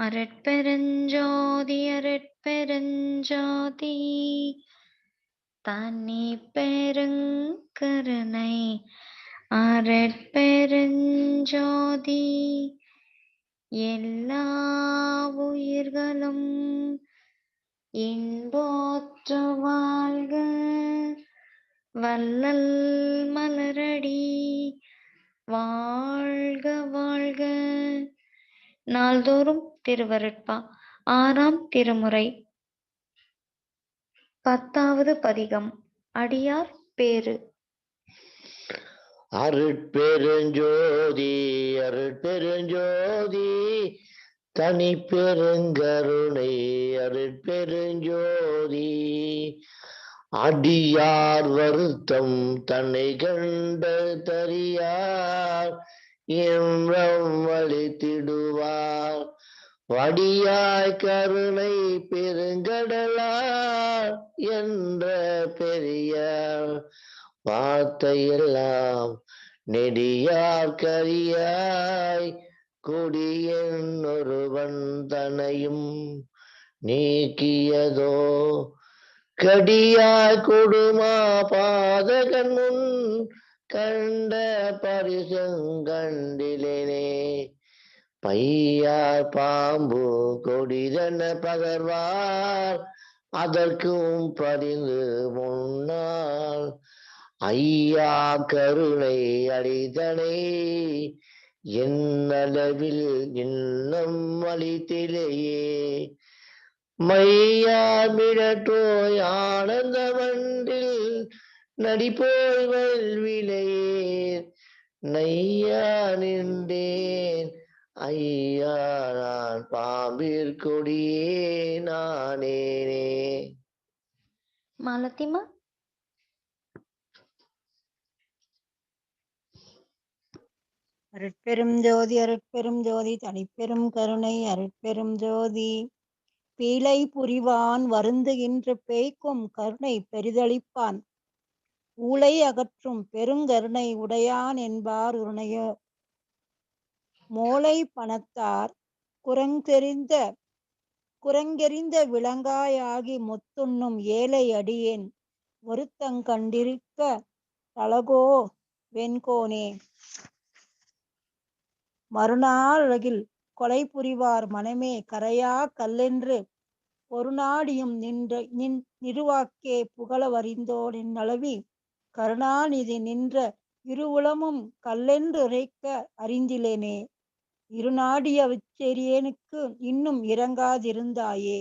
அரட்பெருஞ்சோதி அரட்பெருஞ்சோதி தனி பெருங்கருணை அரட்பெருஞ்சோதி எல்லா உயிர்களும் இன்போற்று வாழ்க. வல்லல் மலரடி வாழ்க வாழ்க. நாள்தோறும் திருவருட்பா. ஆறாம் திருமுறை. பத்தாவது பதிகம். அடியார் பேரு அருட்பெருஞ்சோதி அருட்பெருஞ்சோதி தனி பெருங்கருணை அருட்பெருஞ்சோதி. அடியார் வருத்தம் தன்னை கண்ட தரியார் எம் வழித்திடுவார். வடியாய் கருணை பெருங்கடலா என்ற பெரிய வார்த்தையெல்லாம் நெடியார் கரியாய் கொடியன் ஒருவன் தனையும் நீக்கியதோ கடியாய் கொடுமா பாதகன் முன் கண்ட பரிசங்கண்டிலேனே பையார் பாம்பு கொடிதன பகர்வார் அதற்கும் பதிந்து முன்னால் ஐயா கருணை அடிதனை என்னளவில் இன்னம் அளித்திலேயே மையா மிடற்றோய் ஆனந்த மண்டில் நடிப்போய் வல்விலையே நையா நின்றேன். ஐயா நான் பாம்பிற்கொடியே நானேனே. மாலத்திமா? அருட்பெரும் ஜோதி அருட்பெரும் ஜோதி தனிப்பெரும் கருணை அருட்பெரும் ஜோதி. பீலை புரிவான் வருந்துகின்ற பேய்க்கும் கருணை பெரிதளிப்பான். ஊளை அகற்றும் பெருங்கருணை உடையான் என்பார் உருணையோ. மோளை பணத்தார் குரங்கெறிந்த குரங்கெறிந்த விலங்காயாகி முத்துண்ணும் ஏழை அடியேன். ஒருத்தங்கண்டிருக்க தலகோ வெண்கோனே. மறுநாள் கொலை புரிவார் மனமே கரையா கல்லென்று ஒரு நாடியும் நின்ற நின் நிருவாக்கே புகழ வரிந்தோன் என்னளவி கருணாநிதி நின்ற இருவுளமும் கல்லென்று உரைக்க அறிந்திலேனே. இருநாடிய விச்செரியனுக்கு இன்னும் இறங்காதிருந்தாயே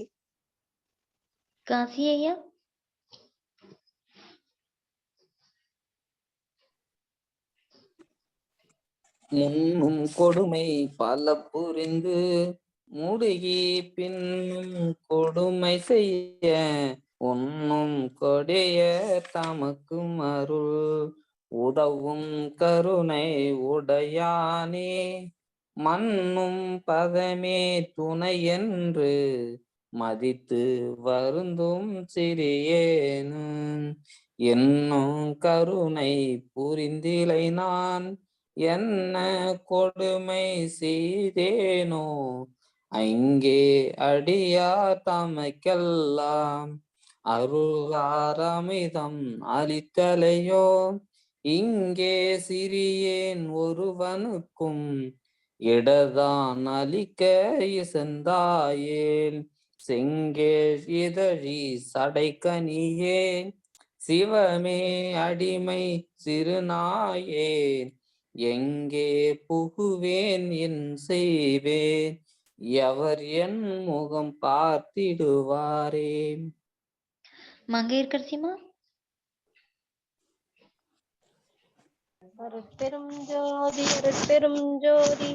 காசியையா? முன்னும் கொடுமை பல புரிந்து முடுகி பின்னும் கொடுமை செய்ய உன்னும் கொடைய தமக்கும் அருள் உதவும் கருணை உடையானே. மண்ணும் பதமே துணை என்று மதித்து வருந்தும் சிறியேனும். என்னும் கருணை புரிந்திலை நான் என்ன கொடுமை செய்தேனோ அங்கே அடியா தமக்கெல்லாம் அருளாரமிதம் அளித்தலையோ இங்கே சிறியேன் ஒருவனுக்கும் இடதான் அளிக்க இசந்தாயேல் செங்கே இதழி சடைக்கனியே சிவமே அடிமை சிறுநாயேன் எங்கே புகுவேன் என் செய்வேன் எவர் என் முகம் பார்த்திடுவாரே. மங்கையர்கரசிமா அருட்பெரும் ஜோதி அருட்பெரும் ஜோதி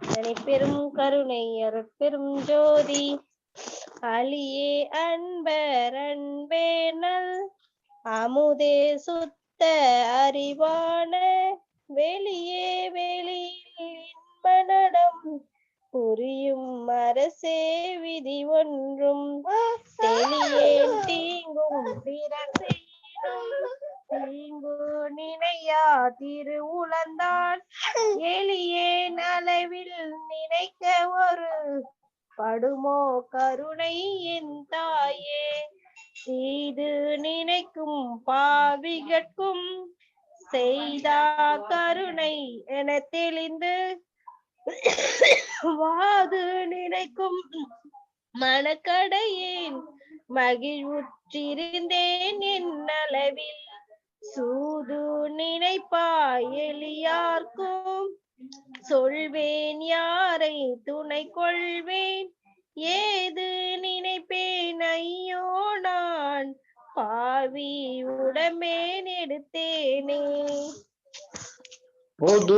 தனிப்பெரும் கருணை அருட்பெரும் ஜோதி. அலியே அன்பர் அன்பேனல் அமுதே சுத்த அறிவான வெளியே வெளியில் இன்பநடம் புரியும் அரசே விதி ஒன்றும். தெளியேன் தீங்கும் பிறசேனும் தீங்கு நினையா திரு உலந்தான் எளியேன் அளவில் நினைக்க ஒரு படுமோ கருணை என் தாயே. செய்து நினைக்கும் பாவிகட்கும் செய்தா கருணை என தெளிந்து வாது நினைக்கும் மனக்கடையேன் மகிழ்வுற்றிருந்தேன் என் அளவில் சூது நினைப்பாய் எளியார்க்கும். சொல்வேன் யாரை துணை கொள்வேன். ஏது நினைப்பேன்? ஐயோ நான் பாவி உடமேன் எடுத்தேனே பொது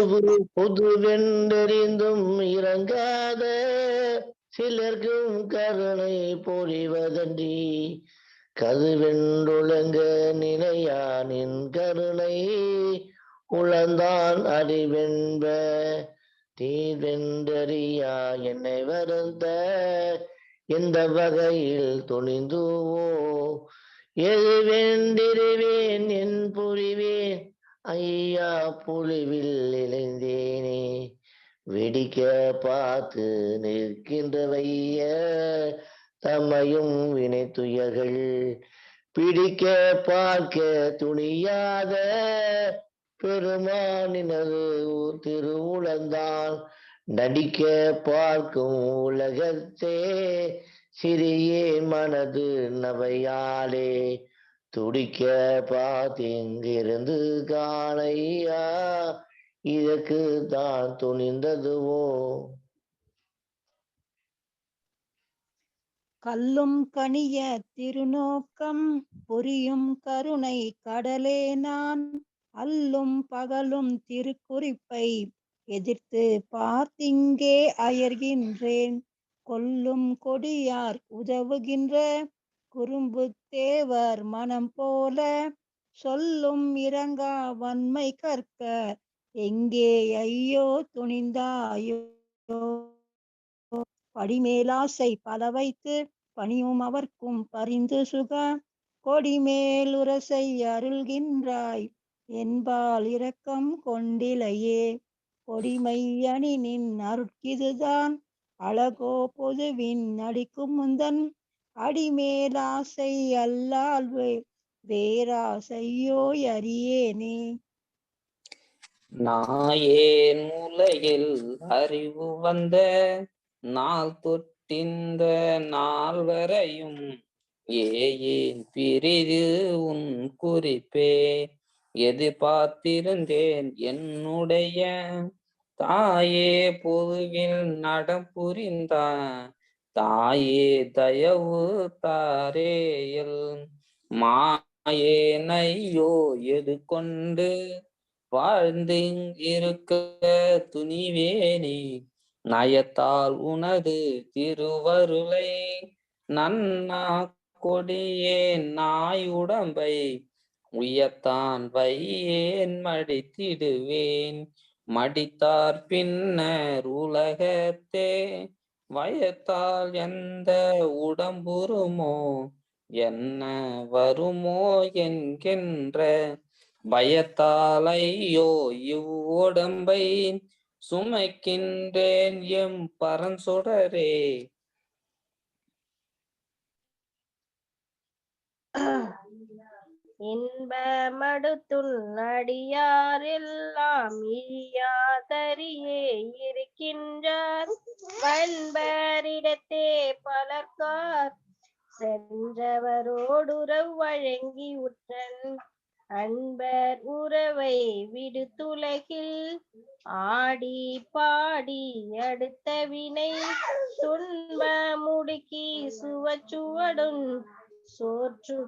பொதுவென்றறிந்தும் இறங்காத சிலர்க்கும் கருணை பொறிவதன்றி கதுவென்றுலங்க நினையானின் கருணை உளந்தான் அறிவென்ப தீவென்றறியா என்னை வருந்த எந்த வகையில் துணிந்துவோ எது வேண்டிருவேன் என் புரிவேன் ஐயா புலிவில் இளைந்தேனே வெடிக்க பார்த்து நிற்கின்ற தமையும் வினை துயர்கள் பிடிக்க பார்க்க துணியாத பெருமானினது திருவுளந்தான் நடிக்க பார்க்கும் உலகத்தே சிறியே மனது நவையாலே. துடிக்க பார்த்திங்கிருந்து காணையா இதற்கு தான் துணிந்ததுவோ? கல்லும் கனிய திருநோக்கம் புரியும் கருணை கடலே நான். அல்லும் பகலும் திருக்குறிப்பை எதிர்த்து பார்த்திங்கே அயர்கின்றேன். கொல்லும் கொடியார் உதவுகின்ற குறும்பு தேவர் மனம் போல சொல்லும் இறங்கா வன்மை கற்க எங்கே ஐயோ துணிந்தாயோ. படிமேலாசை பல வைத்து பணியும் அவர்க்கும் பரிந்து சுக. கொடிமேல் உரசை அருள்கின்றாய் என்பால் இரக்கம் கொண்டிலையே. கொடிமை அணி நின் அருட்கிதுதான் அழகோ பொதுவின் நடிக்கும் முந்தன். அடிமேலாசை அல்லால் வே- வேறாசையோ அறியேனே நாயேன் உலகில் அறிவு வந்த நாள் தொட்டிந்த நாள் வரையும் ஏன் பிரிது உன் குறிப்பே. எதிர்பார்த்திருந்தேன் என்னுடைய தாயே பொதுவில் நடம் புரிந்தா தாயே தயவு தாரேயல் மாயேனையோ எது கொண்டு வாழ்ந்து இருக்க துணிவேனே நயத்தால் உனது திருவருளை நன்னா கொடியே நாய் உடம்பை உயத்தான் வையேன் மடித்திடுவேன். மடித்தார் பின்னர் உலகத்தே வயத்தால் எந்த உடம்புருமோ என்ன வருமோ என்கின்ற பயத்தாலையோ இவ்வுடம்பை சுமைக்கின்றேன் எம் பரஞ்சுடரே இன்பமடுத்துள் அடியாரெல்லாம் இழியாதரியே இருக்கின்றார். வன்பரிடத்தே பலர்கார். சென்றவரோடுறவு வழங்கி உற்றன் அன்பர் உறவை விடுத்துலகில் ஆடி பாடி அடுத்த வினை. துன்ப முடுக்கி சுவச்சுவடும் சோற்று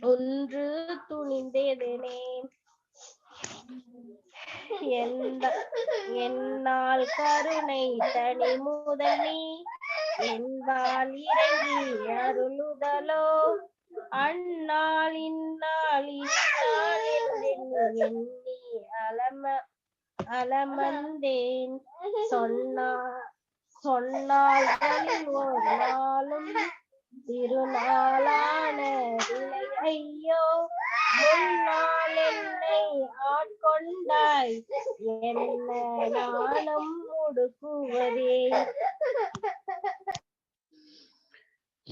ஒன்று துணிந்ததனே. எந்த- என்னால் கருணை தனி முதலி என்பால் இறங்கி அருளுதலோ. அந்நாள் இந்நாள் இந்நாள் எண்ணி அலம அலமந்தேன். சொன்னா சொன்னால் ஒரு நாளும் திருநாளான ஐயோ முன்னால் என்னை ஆட்கொண்டாய். என்ன நானும் முடுக்குவதே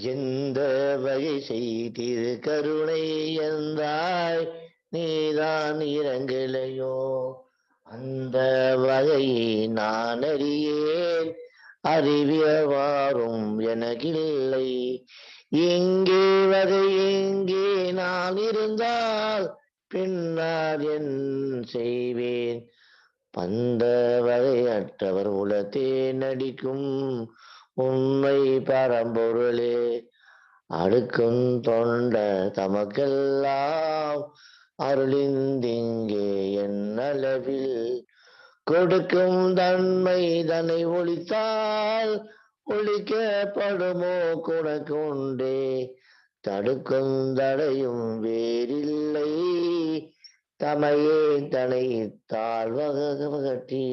எந்த வகை செய்திரு கருணை என்றாய் நீதான் இறங்கலையோ அந்த வகையை நான் அறியேன் அறிவியவாறும் எனக்கில்லை. எங்கே வகை எங்கே நான் இருந்தால் பின்னால் என் செய்வேன். பந்த வகையற்றவர் உலத்தே நடிக்கும் உண்மை பரம்பொருளே. அடுக்கும் தொண்ட தமக்கெல்லாம் அருளிந்திங்கே என்னளவில். கொடுக்கும் தன்மை தன்னை ஒழித்தால் ஒழிக்கப்படுமோ குணக்குண்டே தடுக்கும் தடையும் வேறில்லை. தமையே தனை தாழ்வகட்டி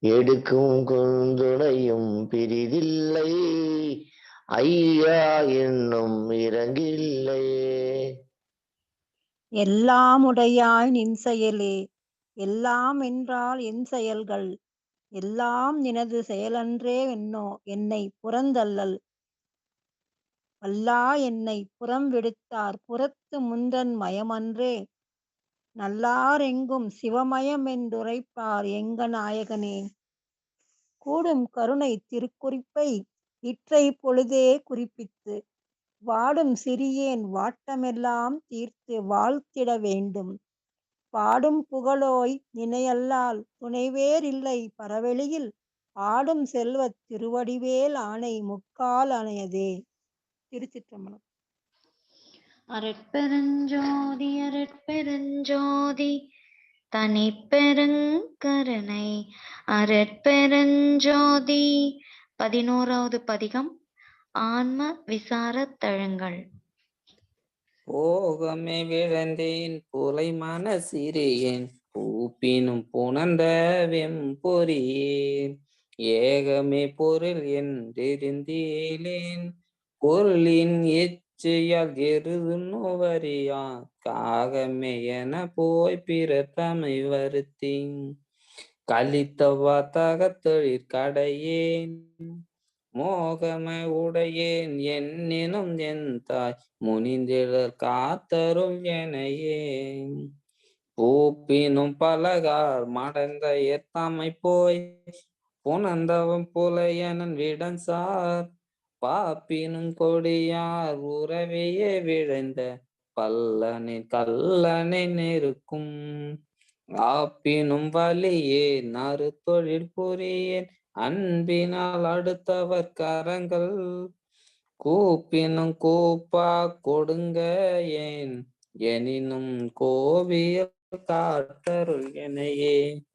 எடுக்கும் குந்துணையும் பிரிதில்லை. ஐயா என்னும் இறங்கில்லை. எல்லாம் உடையாய் நின் செயலே. எல்லாம் என்றால் என் செயல்கள். எல்லாம் நினது செயலன்றே என்னோ? என்னை புறந்தள்ளல். வல்லா என்னை புறம் விடுத்தார். புறத்து முந்தன் மயமன்றே. நல்லாரெங்கும் சிவமயம் என்றுரைப்பார் எங்க நாயகனே கூடும் கருணை திருக்குறிப்பை இற்றை பொழுதே குறிப்பித்து வாடும் சிறியேன் வாட்டமெல்லாம் தீர்த்து வாழ்த்திட வேண்டும். பாடும் புகழோய் நினையல்லால் துணைவேறில்லை பரவெளியில் ஆடும் செல்வத் திருவடிவேல் ஆணை முக்கால் அணையதே. திருச்சிற்றம்பலம். அரட்பெருஞ்சோதி அருட்பெருஞ்சோதி தனிப்பெருங்கருணை அரட்பெருஞ்சோதி. பதினோராவது பதிகம் ஆன்ம விசாரத்தழுங்கள் போகமே விழந்தேன் புலை மனசிறியேன் பூப்பினும் புணர்ந்த வெம்பொறியேன் ஏகமே பொருள் என்றிருந்தேலேன் பொருளின் எச்சையால் எருது நுவரியா காகமே என போய் பிற தமை வருத்தின். கலித்தவா தகத்தொழிற் கடையேன் மோகமை உடையேன் என்னினும் என் தாய் முனிந்திடர் காத்தரும் எனையே பூப்பினும் பலகார் மடந்த எத்தமை போய் புனந்தவன் புலையனன் விடன் சார் பாப்பினும் கொடியார் உறவையே விழைந்த பல்லனை கல்லனை நெருக்கும். ஆப்பினும் வலியே நறு தொழில் புரியேன். அன்பினால் அடுத்தவர் கரங்கள் கூப்பினும் கூப்பா கொடுங்க ஏன்? எனினும் கோவியல் காத்தருள் எனையே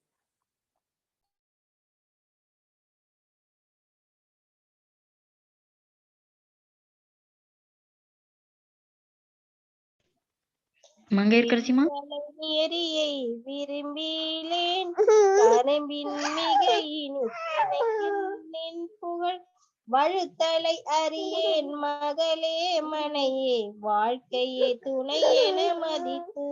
மங்கையர்கரசிமா எரியை விரும்பிலேன் கரும்பின் மிக புகழ் வழுத்தலை அறியேன் மகளே மனையே வாழ்க்கையே துணை என மதித்து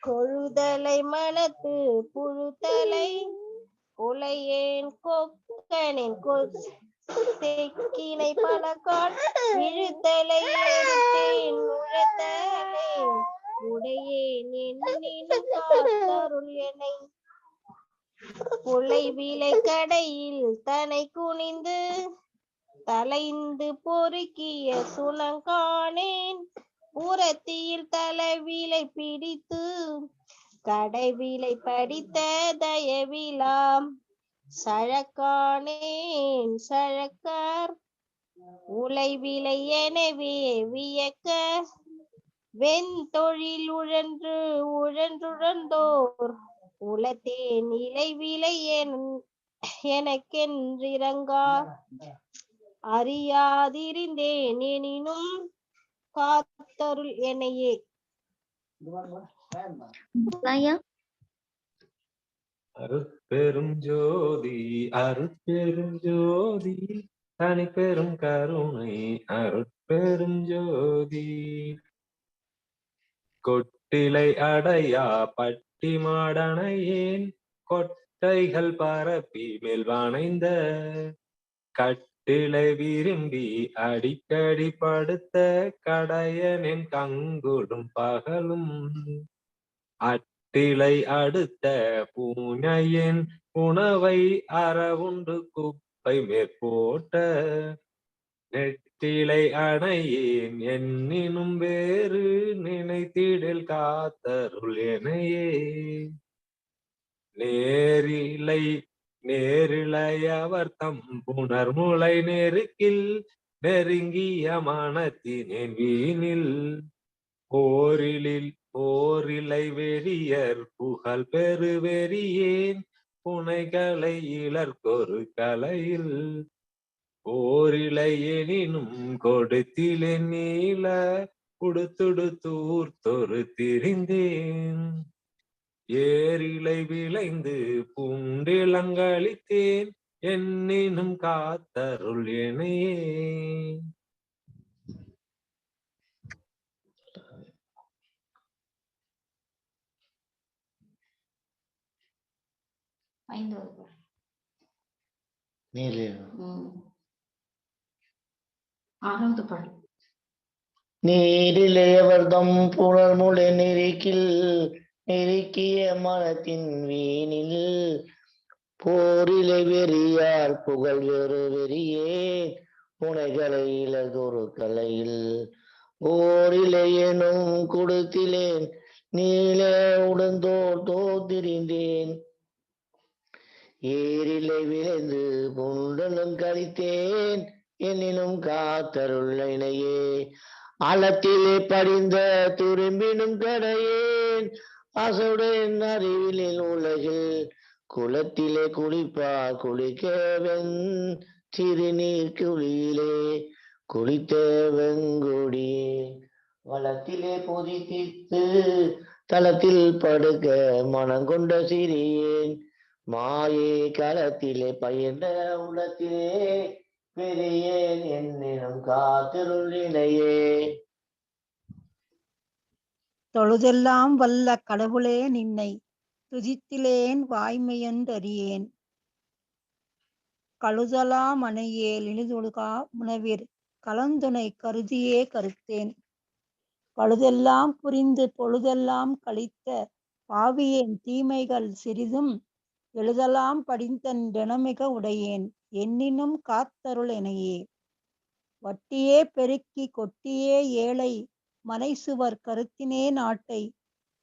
கொழுதலை மனத்து புழுத்தலை புலையேன் கொக்கனின் கொக்கினை பலகால் விழுத்தலை எடுத்தேன் உழத்தலை உடையேன் என்னினும் காத்தருள் விலை கடையில் தனை குனிந்து தலைந்து பொறுக்கிய சுனங்கானேன் புறத்தியில் தலைவிலை பிடித்து கடைவிலை படித்த தயவிலாம். சழக்கானேன் சழக்கார். உலைவிலை எனவே வியக்க வெண்தொழில் உழன்று உழன்றுழந்தோர் உலத்தே நிலை விலை எனக்கென்றிரங்கா அறியாதிருந்தேன் எனினும் காத்தருள் என்னையே. அருட்பெரும் ஜோதி அருட்பெரும் ஜோதி தனிப்பெரும் கருணை அருட்பெரும் ஜோதி. கொட்டிலை அடையா பட்டி மாடனையேன். கொட்டைகள் பரப்பி மெல்வானைந்த கட்டிலை விரும்பி அடிக்கடி படுத்த. கடையனின் கங்குடும் பகலும். அட்டிலை அடுத்த பூனையின். உணவை அறவுண்டு குப்பை மேற்போட்ட நெட்டிலை அணையேன் என்னினும் வேறு நினைத்திடில் காத்தருள் எனையே நேரிலை நேரிழையவர் தம் புணர்முளை நெருக்கில் நெருங்கிய மனத்தினேன் வீணில். போரிலில் போரிலை வெறியர் புகழ் பெருவெறியேன் புனைகளை இளர்கொரு கலையில். போரிலை எனினும் கொடுத்திலே நீல உடுத்துடு தூர்த்தொரு திரிந்தேன். ஏரிலை விளைந்து பூண்டிலங்களித்தேன் என்னினும் காத்தருள் எனையே ஐந்தாவது பாடல். ஆறாவது பாடல். நீரிலேவர்தம் புனர்முளை நெருக்கில் நெருக்கிய மரத்தின் வீணில். போரிலை வெறியார் புகழ் வெறு வெறியே புனைகளை இலகுரு கலையில். ஓரிலை எனும் கொடுத்திலேன் நீல உடந்தோ தோத்திரிந்தேன் ஏரிலை விளைந்து புண்டலும் கழித்தேன் எனினும் காத்தருள்ளைனையே ஆழத்திலே படிந்த துரும்பினும் கடையேன். அசுடன் அறிவிலில் உலகில் குளத்திலே குளிப்பா குளிக்கவன். திருநீர் குளியிலே குளித்த வளத்திலே பொதித்தித்து தளத்தில் படுக்க மனங்கொண்ட சிறியேன். மாயே களத்திலே பயின்ற உள்ளத்திலே பெரியேன் என்னிடம் காத்திருளினையே தொழுதெல்லாம் வல்ல கடவுளே நின்னை துதித்திலேன் வாய்மையன்றறியேன் கழுதலா மனையே இனிதொழுகா உணவிற் கலந்துனை கருதியே கருத்தேன். பழுதெல்லாம் புரிந்து பொழுதெல்லாம் கழித்த பாவியேன் தீமைகள் சிறிதும் எழுதலாம் படிந்தன் தினமிக உடையேன். எண்ணினும் காத்தருள் எனையே வட்டியே பெருக்கி கொட்டியே ஏழை மனைசுவர் கருத்தினே நாட்டை.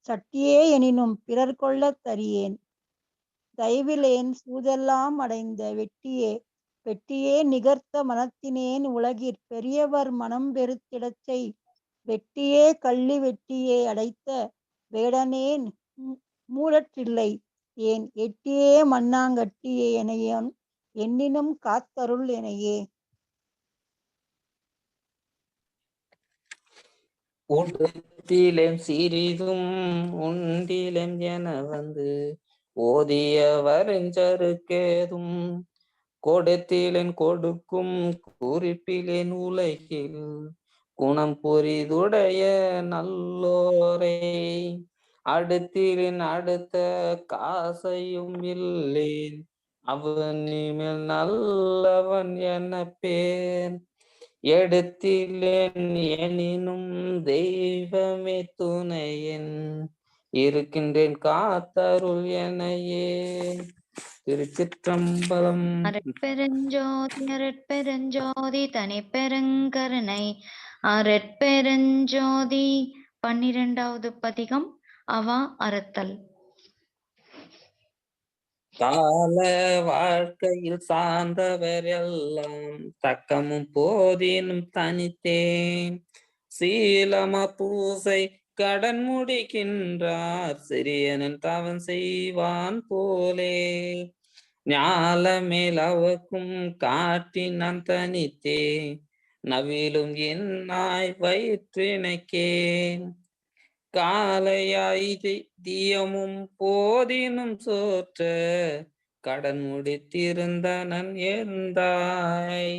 சட்டியே எனினும் பிறர் கொள்ளத் தரியேன் தயவிலேன் சூதெல்லாம் அடைந்த வெட்டியே வெட்டியே நிகர்த்த மனத்தினேன் உலகிற் பெரியவர் மனம் பெருத்திடச்சை வெட்டியே கள்ளி வெட்டியே அடைத்த வேடனேன் மூ- மூடற்றில்லை. ஏன் எட்டியே மண்ணாங்கட்டியே எனையன் எண்ணினும் காத்தருள் எனையே. உண்டிலும் சிறிதும் உண்டிலும் என வந்து ஓதிய வருஞ்சருக்கேதும் கொடுத்திலேன் கொடுக்கும் குறிப்பிலேன் உலகில் குணம் புரிதுடைய நல்லோரை அடுத்திலேன் அடுத்த காசையும் இல்லேன் அவனிமேல் நல்லவன் என பேர் எடுத்திலேன் எனினும் தெய்வமே துணையின். இருக்கின்றேன் காத்தருள் எனையே. திருச்சிற்றம்பலம் அரட்பெருஞ்சோதி அரட்பெருஞ்சோதி தனி பெருங்கருணை அரட்பெருஞ்சோதி பன்னிரெண்டாவது பதிகம் அவா அறுத்தல். கால வாழ்க்கையில் சார்ந்தவர் எல்லாம் தக்கமும் போதினும் தனித்தேன். சீலம பூசை கடன் முடிக்கின்றார் சிறியனன் தவன் செய்வான் போலே. ஞாலமேல் அவக்கும் காட்டினான் தனித்தே நவிலும் என் நாய் வயிற்றினைக்கேன் காலையாய் தீயமும் போதினும் சோற்ற கடன் முடித்திருந்தனன் எந்தாய்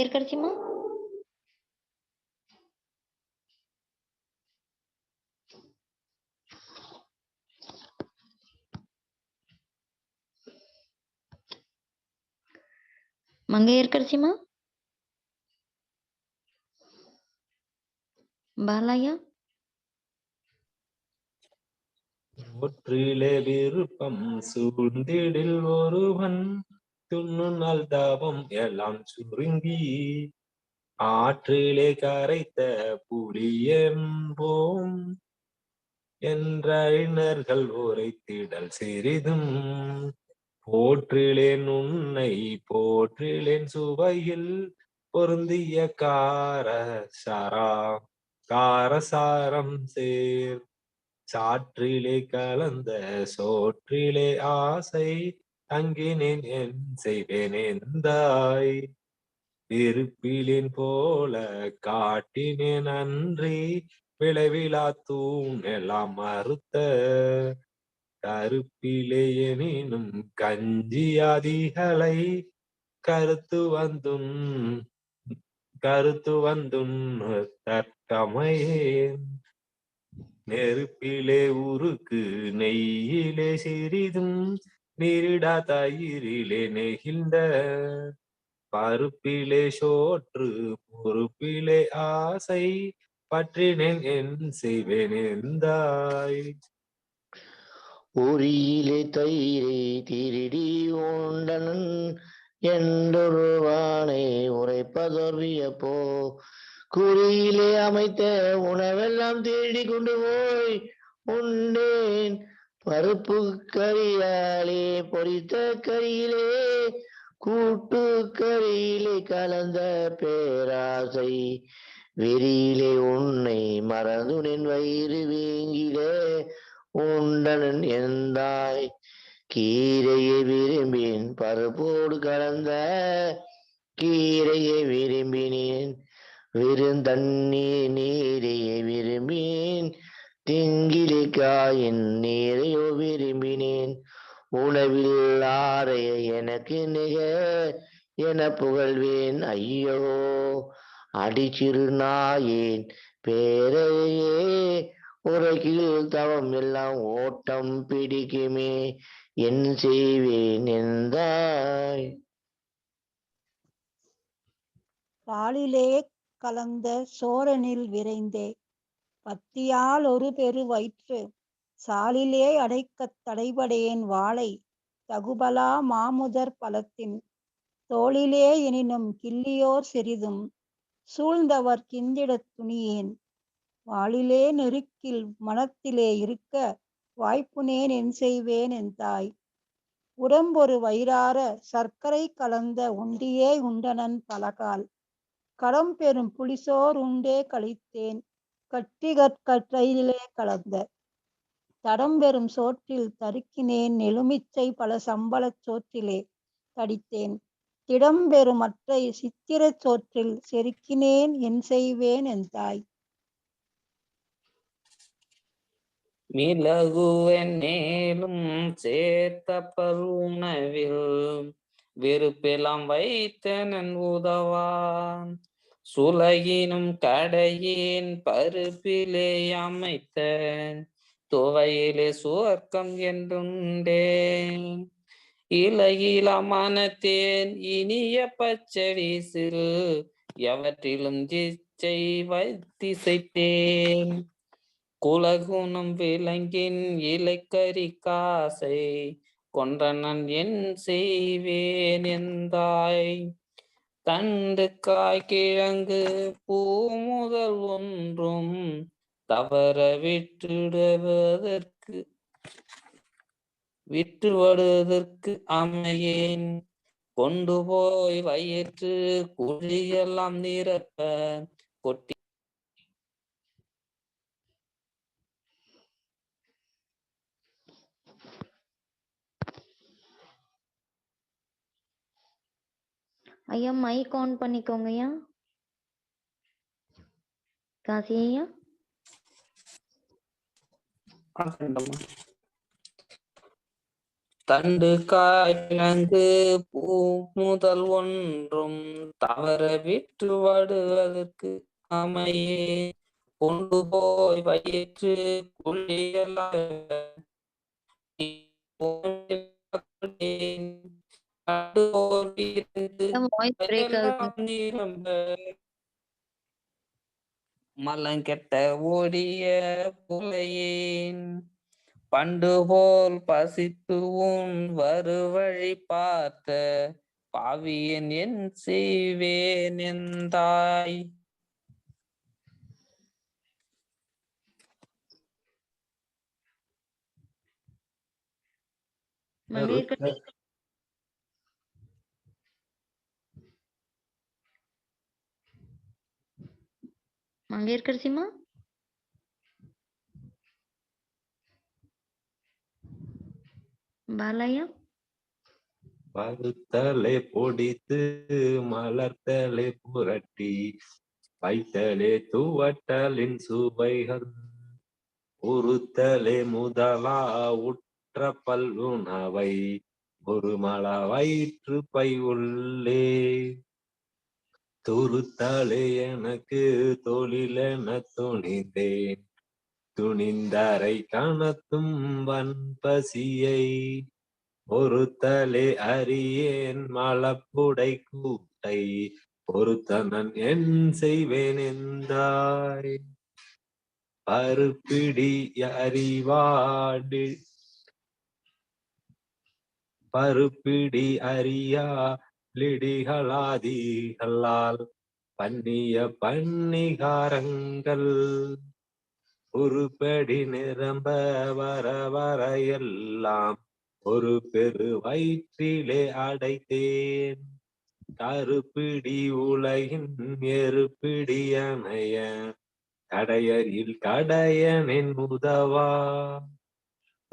இருக்கிறச்சிமா மங்கையர்கரசிமா பாலாயா? ஒற்றிலே விருப்பம் சூழ்ந்திடில் ஒருவன் துண்ணுநாள் தாபம் எல்லாம் சுருங்கி ஆற்றிலே கரைத்த புலியம்போம் என்றறிஞர்கள் உரைத்திடல் சிறிதும் போற்றிலேன் உன்னை போற்றிலேன் சுவையில் பொருந்திய கார சாரா காரசாரம் சேர். சாற்றிலே கலந்த சோற்றிலே ஆசை தங்கினேன் என் செய்வேன் எந்தாய்? இருப்பிலேன் போல காட்டினேன் அன்றி விளைவிழா தூண் எல்லாம் மறுத்த கருப்பிலே எனினும் கஞ்சியாதிகளை கருத்து வந்துன் கருத்து வந்துன் தற்கமையே நெருப்பிலே உருக்கு நெய்யிலே சிறிதும் நீரிடா தயிரிலே நெகிழ்ந்த பருப்பிலே சோற்று பொறுப்பிலே ஆசை பற்றினேன் என் செய்வேன் எந்தாய் பொறியிலே தயிரை திருடி உண்டனன் என்றொருவானை உரைப்பதொருவிய போ. குறியிலே அமைத்த உணவெல்லாம் தேடி கொண்டு போய் உண்டேன். பருப்பு கரியாலே பொறித்த கரியிலே கூட்டு கரியிலே கலந்த பேராசை. வெறியிலே உன்னை மறந்து நின் வயிறு வேங்கிலே உண்டனன் எந்தாய்? கீரையை விரும்பின் பருப்போடு கலந்த கீரையை விரும்பினேன். விருந்தண்ணீர் நீரையை விரும்பினேன். திங்கிலிக்காயின் நீரையோ விரும்பினேன். உணவில் ஆரைய எனக்கு நிக என புகழ்வேன். ஐயோ அடிச்சிறு நாயின் பேரையே உலகில் தவம் எல்லாம் ஓட்டம் பிடிக்குமே என் செய்வேன் எந்தாய் பாலிலே கலந்த சோரனில் விரைந்தே பத்தியால் ஒரு பெரு வயிற்று சாலிலே அடைக்கத் தடைபடையேன் வாளை தகுபலா மாமுதர் பலத்தின் தோளிலே எனினும் கிள்ளியோர் சிறிதும் சூழ்ந்தவர் கிந்திடத் துணியேன். வாளிலே நெருக்கில் மனத்திலே இருக்க வாய்ப்புனேன் என் செய்வேன் என் தாய். உடம்பொரு வயிறார சர்க்கரை கலந்த உண்டியே உண்டனன் பலகால். களம் பெறும் புலிசோர் உண்டே கழித்தேன் கட்டிகற்கற்றையிலே கலந்த. தடம் பெறும் சோற்றில் தருக்கினேன் நெலுமிச்சை பல சம்பளச் சோற்றிலே தடித்தேன். திடம் பெறும் அற்றை சித்திரச் சோற்றில் செருக்கினேன் என் செய்வேன் என் தாய். மிளகுவென்னேலும் சேர்த்த பருணவில் விருப்பெல்லாம் வைத்தனன் உதவான். சுலகினும் கடையின் பருப்பிலே அமைத்த துவையிலே சுவர்க்கம் என்றுண்டேன். இலகில மனத்தேன் இனிய பச்சடி சிறு எவற்றிலும் இச்சை வைத்திசைத்தேன். குலகுணம் விலங்கின் இலைக்கறி காசை கொன்றனன் என் செய்வேன் எந்தாய்? தண்டு காய் கிழங்கு பூ முதல் ஒன்றும் தவற விட்டுடுவதற்கு விட்டுவடுவதற்கு அமையேன். கொண்டு போய் வயிற்று குழியெல்லாம் நிரப்ப கொட்டி ஐயா மைக் ஆன் பண்ணிக்கோங்க ஐயா. காசி ஐயா. தண்டு காய்ந்து பூ முதல் ஒன்றும் தவற விட்டு வாடுவதற்கு அமையே. கொண்டு போய் வயிற்று குழியெல்லாம் மலங்கெட்ட ஓடிய புலையேன். பண்டு போல் பசித்து உன் வருவழி பார்த்த பாவியன் என் செய்வேன் எந்தாய் மங்கையர்கர் மங்கையர்கரசிமா பாலையா? பருத்தலை பொடித்து மலர்த்தலை புரட்டி வைத்தலே துவட்டலின் சுவைகள். உறுத்தலே முதலா உற்ற பல்லுணவை ஒரு மள வயிற்று பை உள்ளே. துருத்தலே எனக்கு தொழிலென துணிந்தேன். துணிந்தரை கணத்தும் வன்பசியை ஒருத்தலே அறியேன் மலப்புடை கூட்டை. பொறுத்தனன் என் செய்வேன் எந்தாய் பருப்பிடி அறிவாடி பருப்பிடி அறியா லிடிகளாதீகளால் பண்ணிய பன்னிகாரங்கள். உருப்படி நிரம்ப வர வர எல்லாம் ஒரு பெரு வயிற்றிலே அடைத்தேன். கருப்பிடி உலகின் எருப்பிடி அமைய கடையரில் கடையனின் உதவா.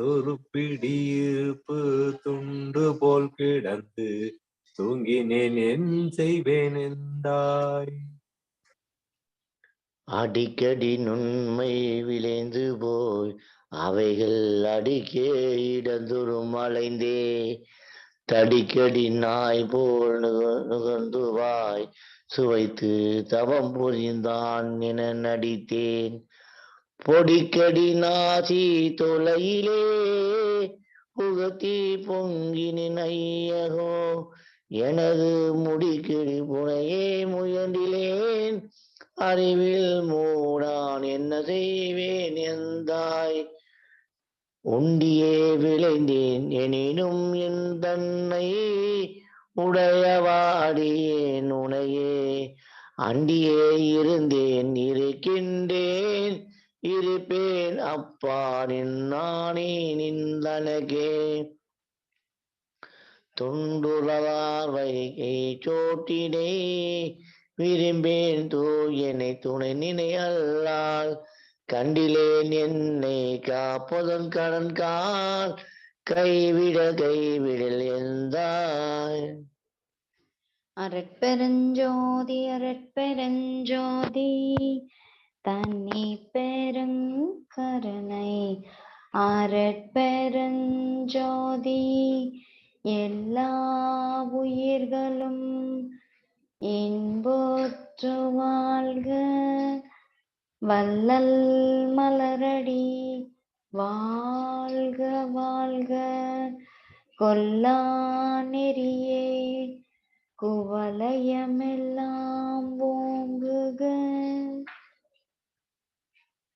துருப்பிடி இருப்பு துண்டு போல் கிடந்து தூங்கினேன் என் செய்வேன் எந்தாய் அடிக்கடி நுண்மை விளைந்து போய் அவைகள் அடிக்கே இடந்துரும் அலைந்தே. தடிக்கடி நாய் போல் நுகர்ந்து வாய் சுவைத்து தவம் புரிந்தான் என நடித்தேன். பொடிக்கடி நாசி தொலையிலே புகத்தி பொங்கினின் ஐயகோ எனது முடிக்கிடி புனையே முயன்றிலேன். அறிவில் மூடான் என்ன செய்வேன் எந்தாய்? உண்டியே விளைந்தேன் எனினும் என் தன்னை உடையவாடியேன் உனையே. அண்டியே இருந்தேன் இருக்கின்றேன் இருப்பேன். அப்பா நின்னானே நின்றனகே துண்டுறவார் வைகை சோட்டினை விரும்பேன் தூயனை துணை நினை அல்லால் கண்டிலேன் என்னை காப்பதன் கடன் கால் கைவிட கைவிடல் எந்தாய் அரட்பெருஞ்சோதி அரட்பெருஞ்சோதி தனி பெருங்கருணை அரட்பெருஞ்சோதி எல்லா உயிர்களும் இன்போற்று வாழ்க. வல்லல் மலரடி வாழ்க வாழ்க. கொல்லா நெறியே குவலயமெல்லாம் ஓ